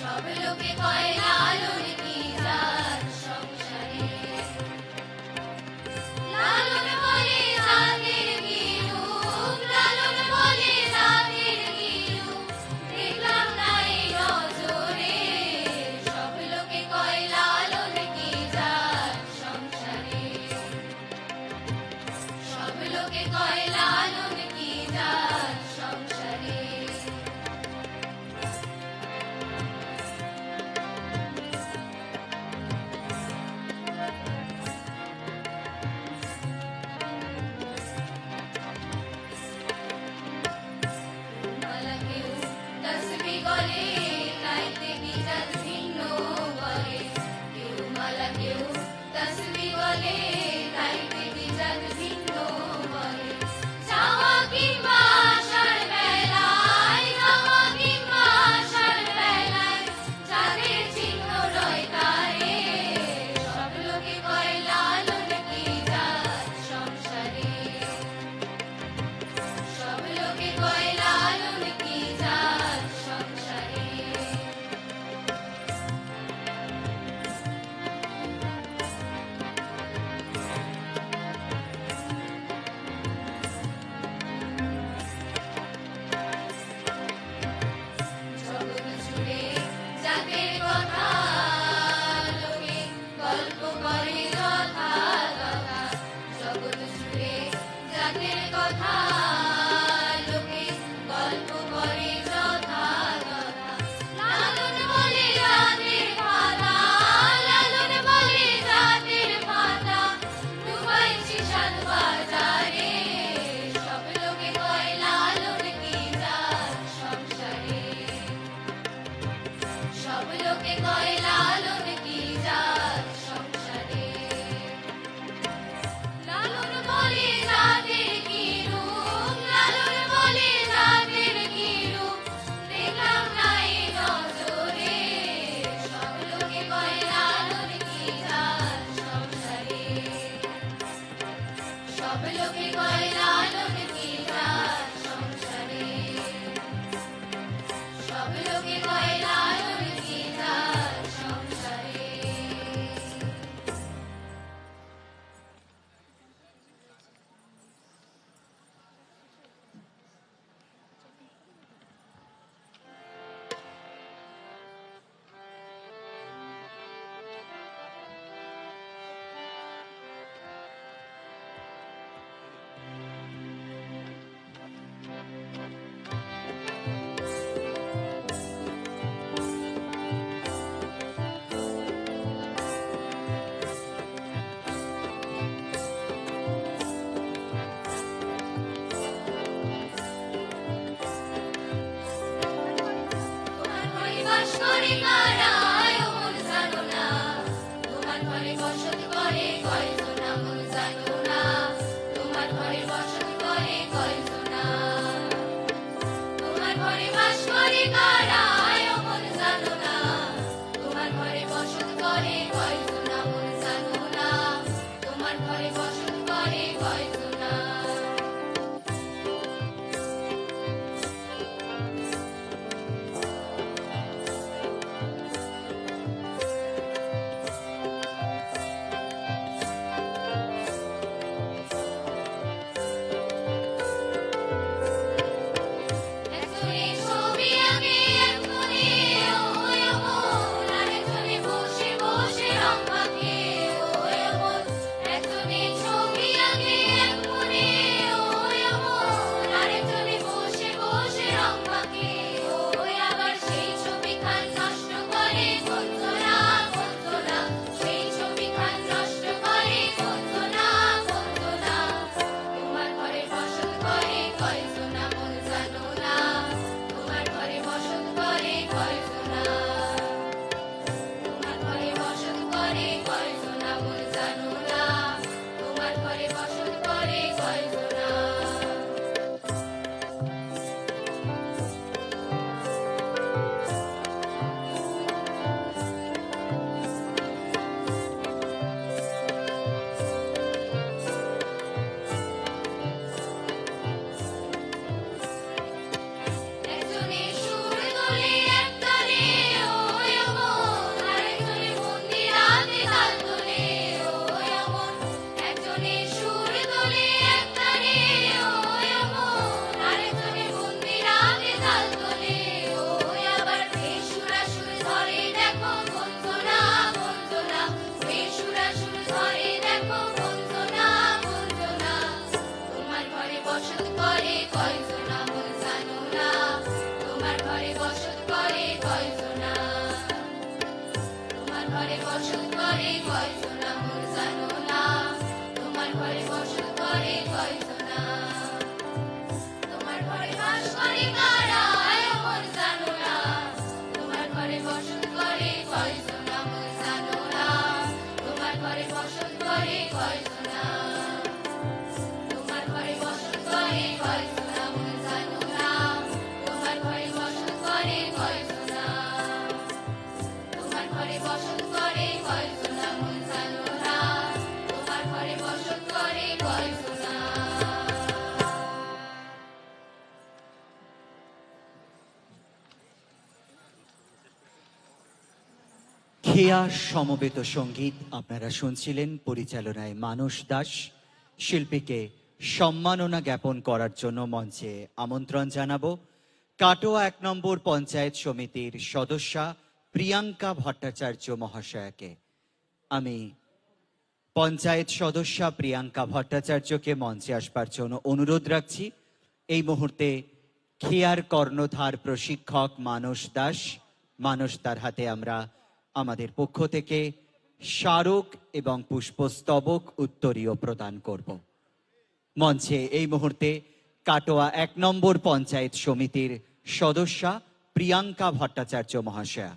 সব লোকে কয়লা যাদের কথা। খেয়া সমবেত সংগীত আপনারা শুনছিলেন পরিচালনায় মানস দাস। শিল্পীকে সম্মাননা জ্ঞাপন করার জন্য মঞ্চে আমন্ত্রণ জানাব। কাটোয়া এক নম্বর পঞ্চায়েত সমিতির সদস্যা প্রিয়াঙ্কা ভট্টাচার্য মহাশয়াকে। আমি পঞ্চায়েত সদস্যা প্রিয়াঙ্কা ভট্টাচার্যকে মঞ্চে আসবার জন্য অনুরোধ রাখছি। এই মুহূর্তে খেয়ার কর্ণধার প্রশিক্ষক মানস দাস। মানস তার হাতে আমরা আমাদের পক্ষ থেকে স্মারক এবং পুষ্পস্তবক উত্তরীয় প্রদান করব। মঞ্চে এই মুহূর্তে কাটোয়া এক নম্বর পঞ্চায়েত সমিতির সদস্যা প্রিয়াঙ্কা ভট্টাচার্য মহাশয়া।